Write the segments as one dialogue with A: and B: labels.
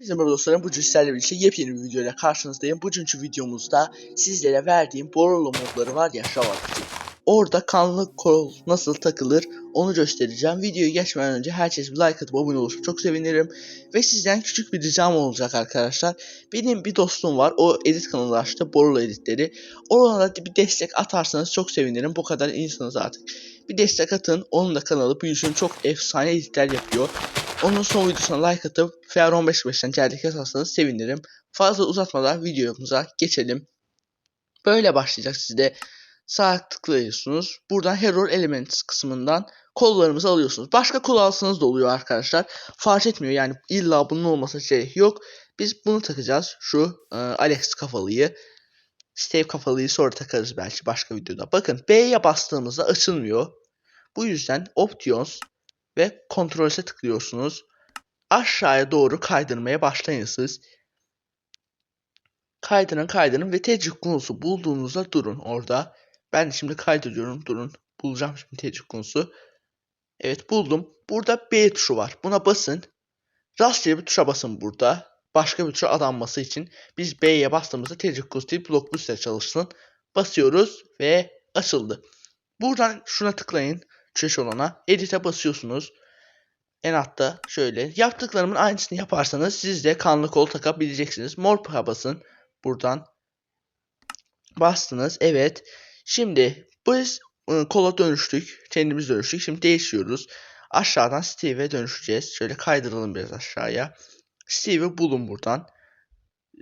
A: Merhaba dostlarım, bugün sizlerle birlikte yepyeni bir videoyla karşınızdayım. Bugünkü videomuzda sizlere verdiğim Borolo modları var ya Şavakçı. Orada kanlı kol nasıl takılır onu göstereceğim. Videoyu geçmeden önce herkes bir like atıp abone olursa çok sevinirim. Ve sizden küçük bir ricam olacak arkadaşlar. Benim bir dostum var, o edit kanalı açtı, Borolo editleri. Ona da bir destek atarsanız çok sevinirim. Bu kadar insanız artık. Bir destek atın, onun da kanalı büyüsün, çok efsane editler yapıyor. Onun son videosuna like atıp FR 15 5'ten geldik yazarsanız sevinirim. Fazla uzatmadan videomuza geçelim. Böyle başlayacak sizde. Sağ tıklıyorsunuz. Buradan Hero Elements kısmından kollarımızı alıyorsunuz. Başka kol alsanız da oluyor arkadaşlar. Fark etmiyor yani illa bunun olması şey yok. Biz bunu takacağız. Şu e, Alex kafalıyı. Steve kafalıyı sonra takarız belki başka videoda. Bakın B'ye bastığımızda açılmıyor. Bu yüzden Options ve Ctrl'e tıklıyorsunuz. Aşağıya doğru kaydırmaya başlayın siz. Kaydırın kaydırın ve tecrüb konusu bulduğunuzda durun orada. Ben şimdi kaydırıyorum durun. Bulacağım şimdi tecrüb konusu. Evet buldum. Burada B tuşu var. Buna basın. Rastgele bir tuşa basın burada. Başka bir tuşa adanması için. Biz B'ye bastığımızda tecrüb konusu değil blockbuster çalışsın. Basıyoruz ve açıldı. Buradan şuna tıklayın. Çeş olana. Edit'e basıyorsunuz. En altta şöyle. Yaptıklarımın aynısını yaparsanız siz de kanlı kol takabileceksiniz. Mor paha basın. Buradan bastınız. Evet. Şimdi biz ıı, kola dönüştük. Kendimiz dönüştük. Şimdi değişiyoruz. Aşağıdan Steve'e dönüşeceğiz. Şöyle kaydıralım biraz aşağıya. Steve'i bulun buradan.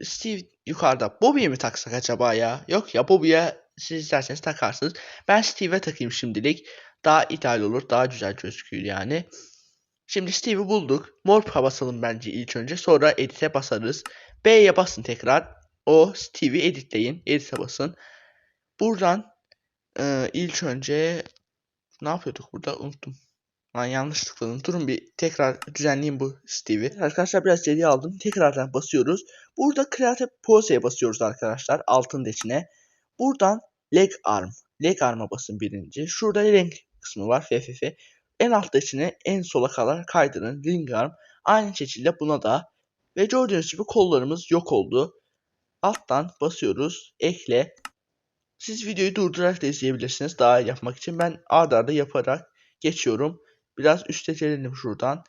A: Steve yukarıda. Bobby'ye mi taksak acaba ya? Yok ya Bobby'ye siz isterseniz takarsınız. Ben Steve'e takayım şimdilik. Daha ideal olur. Daha güzel gözüküyor yani. Şimdi Steve'i bulduk. Morph'a basalım bence ilk önce. Sonra Edit'e basarız. B'ye basın tekrar. O Steve'i editleyin. Edit'e basın. Buradan e, ilk önce ne yapıyorduk burada? Unuttum. Lan yanlış tıkladım. Durun bir tekrar düzenleyeyim bu Steve'i. Arkadaşlar biraz geriye aldım. Tekrardan basıyoruz. Burada Create Pose'ye basıyoruz arkadaşlar. Altın içine. Buradan Leg Arm. Leg Arm'a basın birinci. Şurada renk kısmı var. FFF. En altta içine en sola kadar kaydırın. Ring Arm. Aynı şekilde buna da. Ve gördüğünüz gibi kollarımız yok oldu. Alttan basıyoruz. Ekle. Siz videoyu durdurarak da izleyebilirsiniz. Daha iyi yapmak için. Ben ard arda yaparak geçiyorum. Biraz üste gelelim şuradan.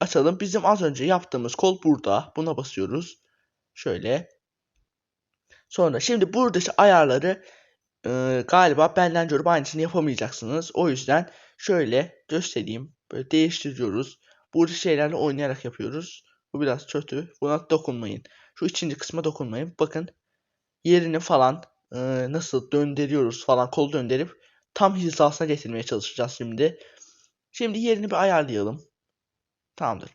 A: Açalım. Bizim az önce yaptığımız kol burada. Buna basıyoruz. Şöyle. Sonra şimdi buradaki ayarları galiba benden görüp aynısını yapamayacaksınız. O yüzden şöyle göstereyim. Böyle değiştiriyoruz. Burada şeylerle oynayarak yapıyoruz. Bu biraz kötü. Buna dokunmayın. Şu ikinci kısma dokunmayın. Bakın yerini falan e, nasıl döndürüyoruz falan kol döndürüp tam hizasına getirmeye çalışacağız şimdi. Şimdi yerini bir ayarlayalım. Tamamdır.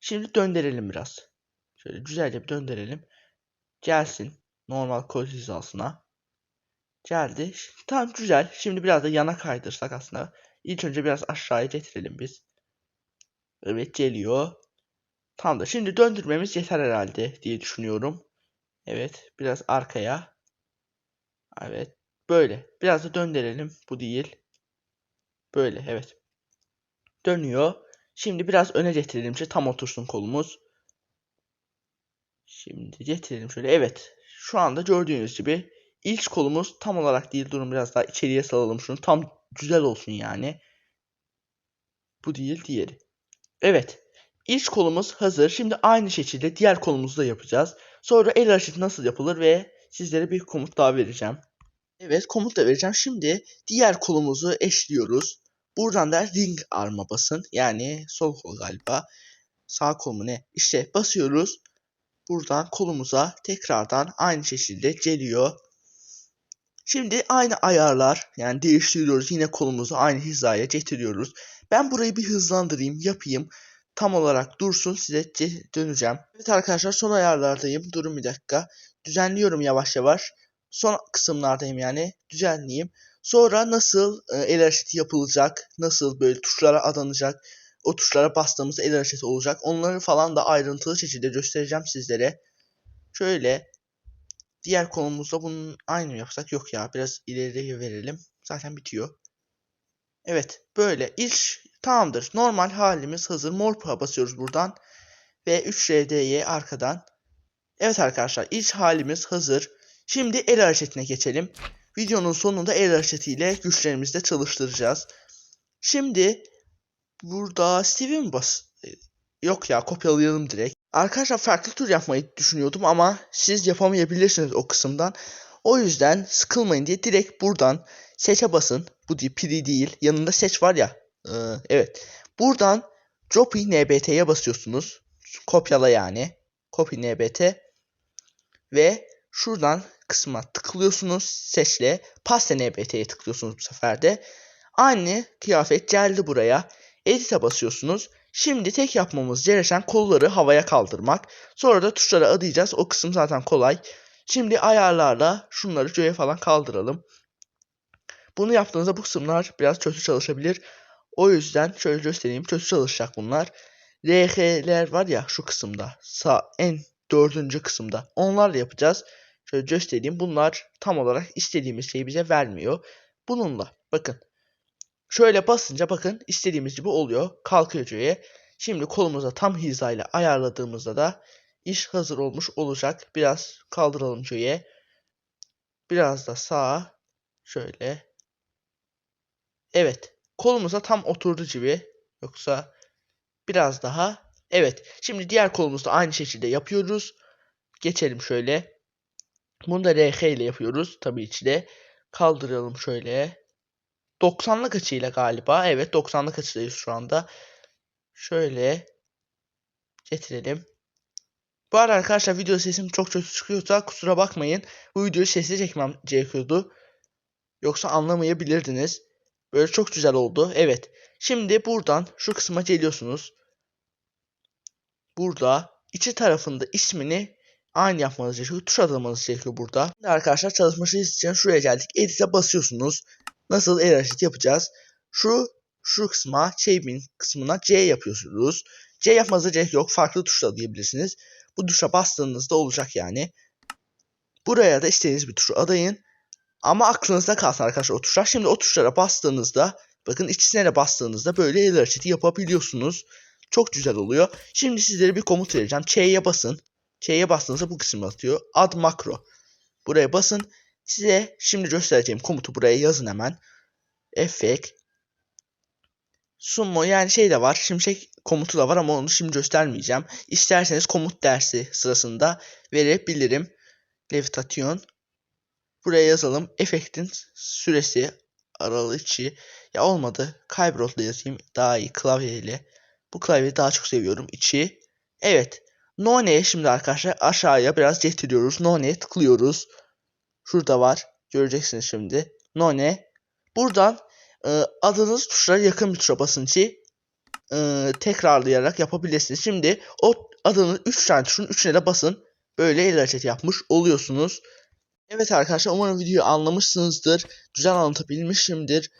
A: Şimdi döndürelim biraz. Şöyle güzelce bir döndürelim. Gelsin normal kol hizasına. Geldi. Tamam güzel. Şimdi biraz da yana kaydırsak aslında. İlk önce biraz aşağıya getirelim biz. Evet geliyor. Tamam da şimdi döndürmemiz yeter herhalde diye düşünüyorum. Evet biraz arkaya. Evet böyle. Biraz da döndürelim. Bu değil. Böyle evet. Dönüyor. Şimdi biraz öne getirelim ki tam otursun kolumuz. Şimdi getirelim şöyle. Evet. Şu anda gördüğünüz gibi ilk kolumuz tam olarak değil. Durun biraz daha içeriye salalım şunu. Tam güzel olsun yani. Bu değil diğeri. Evet. İlk kolumuz hazır. Şimdi aynı şekilde diğer kolumuzu da yapacağız. Sonra el hareketi nasıl yapılır ve sizlere bir komut daha vereceğim. Evet komut da vereceğim. Şimdi diğer kolumuzu eşliyoruz. Buradan da ring arma basın. Yani sol kol galiba. Sağ kol mu ne? İşte basıyoruz. Buradan kolumuza tekrardan aynı şekilde geliyor. Şimdi aynı ayarlar yani değiştiriyoruz. Yine kolumuzu aynı hizaya getiriyoruz. Ben burayı bir hızlandırayım, yapayım. Tam olarak dursun size döneceğim. Evet arkadaşlar son ayarlardayım. Durun bir dakika. Düzenliyorum yavaş yavaş. Son kısımlardayım yani. Düzenleyeyim. Sonra nasıl e, el hareketi yapılacak, nasıl böyle tuşlara adanacak, o tuşlara bastığımız el hareketi olacak. Onları falan da ayrıntılı şekilde göstereceğim sizlere. Şöyle diğer konumuzda bunun aynı yapsak? Yok ya biraz ileriye verelim. Zaten bitiyor. Evet böyle ilk tamamdır. Normal halimiz hazır. Morp'a basıyoruz buradan. ve 3RD'ye arkadan. Evet arkadaşlar iç halimiz hazır. Şimdi el hareketine geçelim. Videonun sonunda el hareketiyle güçlerimizi de çalıştıracağız. Şimdi burada Steve'e mi bas? Yok ya kopyalayalım direkt. Arkadaşlar farklı tür yapmayı düşünüyordum ama siz yapamayabilirsiniz o kısımdan. O yüzden sıkılmayın diye direkt buradan seçe basın. Bu değil, değil. Yanında seç var ya. Ee, evet. Buradan copy nbt'ye basıyorsunuz. Kopyala yani. Copy nbt. Ve şuradan kısma tıklıyorsunuz. Seçle. Paste nbt'ye tıklıyorsunuz bu sefer de. Aynı kıyafet geldi buraya. Edit'e basıyorsunuz. Şimdi tek yapmamız gereken kolları havaya kaldırmak. Sonra da tuşlara adayacağız. O kısım zaten kolay. Şimdi ayarlarla şunları göğe falan kaldıralım. Bunu yaptığınızda bu kısımlar biraz kötü çalışabilir. O yüzden şöyle göstereyim. Kötü çalışacak bunlar. RH'ler var ya şu kısımda. Sağ en dördüncü kısımda. Onlarla yapacağız. Şöyle göstereyim. Bunlar tam olarak istediğimiz şeyi bize vermiyor. Bununla bakın. Şöyle basınca bakın istediğimiz gibi oluyor. Kalkıyor göğe. Şimdi kolumuza tam hizayla ayarladığımızda da iş hazır olmuş olacak. Biraz kaldıralım göğe. Biraz da sağa. Şöyle. Evet. Kolumuza tam oturdu gibi. Yoksa biraz daha. Evet. Şimdi diğer kolumuzda aynı şekilde yapıyoruz. Geçelim şöyle. Bunu da RH ile yapıyoruz. Tabii içinde. Kaldıralım şöyle. 90'lık açıyla galiba. Evet 90'lık açıdayız şu anda. Şöyle getirelim. Bu arada arkadaşlar video sesim çok kötü çıkıyorsa kusura bakmayın. Bu videoyu sesli çekmem gerekiyordu. Yoksa anlamayabilirdiniz. Böyle çok güzel oldu. Evet. Şimdi buradan şu kısma geliyorsunuz. Burada içi tarafında ismini aynı yapmanız gerekiyor. Tuş atmanız gerekiyor burada. Şimdi arkadaşlar çalışması için şuraya geldik. Edit'e basıyorsunuz. Nasıl el hareketi yapacağız? Şu şu kısma, shaping kısmına C yapıyorsunuz. C yapmanıza gerek yok. Farklı tuşla diyebilirsiniz. Bu tuşa bastığınızda olacak yani. Buraya da istediğiniz bir tuşu adayın. Ama aklınızda kalsın arkadaşlar o tuşlar. Şimdi o tuşlara bastığınızda bakın ikisine de bastığınızda böyle el hareketi yapabiliyorsunuz. Çok güzel oluyor. Şimdi sizlere bir komut vereceğim. Ç'ye basın. Ç'ye bastığınızda bu kısmı atıyor. Add makro. Buraya basın. Size şimdi göstereceğim komutu buraya yazın hemen. Effect. Sumo yani şey de var. Şimşek komutu da var ama onu şimdi göstermeyeceğim. İsterseniz komut dersi sırasında verebilirim. Levitation. Buraya yazalım. Efektin süresi aralığı içi. Ya olmadı. Kaybrot'la yazayım. Daha iyi klavyeyle. Bu klavyeyi daha çok seviyorum. İçi. Evet. None'ye şimdi arkadaşlar aşağıya biraz getiriyoruz. None'ye tıklıyoruz. Şurada var. Göreceksiniz şimdi. None. Buradan e, adınız tuşlara yakın bir tuşa basın ki e, tekrarlayarak yapabilirsiniz. Şimdi o adının 3 tane tuşun 3'üne de basın. Böyle el hareketi yapmış oluyorsunuz. Evet arkadaşlar umarım videoyu anlamışsınızdır. Güzel anlatabilmişimdir.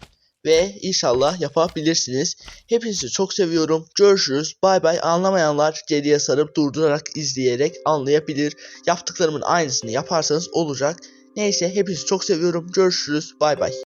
A: Ve inşallah yapabilirsiniz. Hepinizi çok seviyorum. Görüşürüz. Bay bay. Anlamayanlar geriye sarıp durdurarak izleyerek anlayabilir. Yaptıklarımın aynısını yaparsanız olacak. Neyse hepinizi çok seviyorum. Görüşürüz. Bay bay.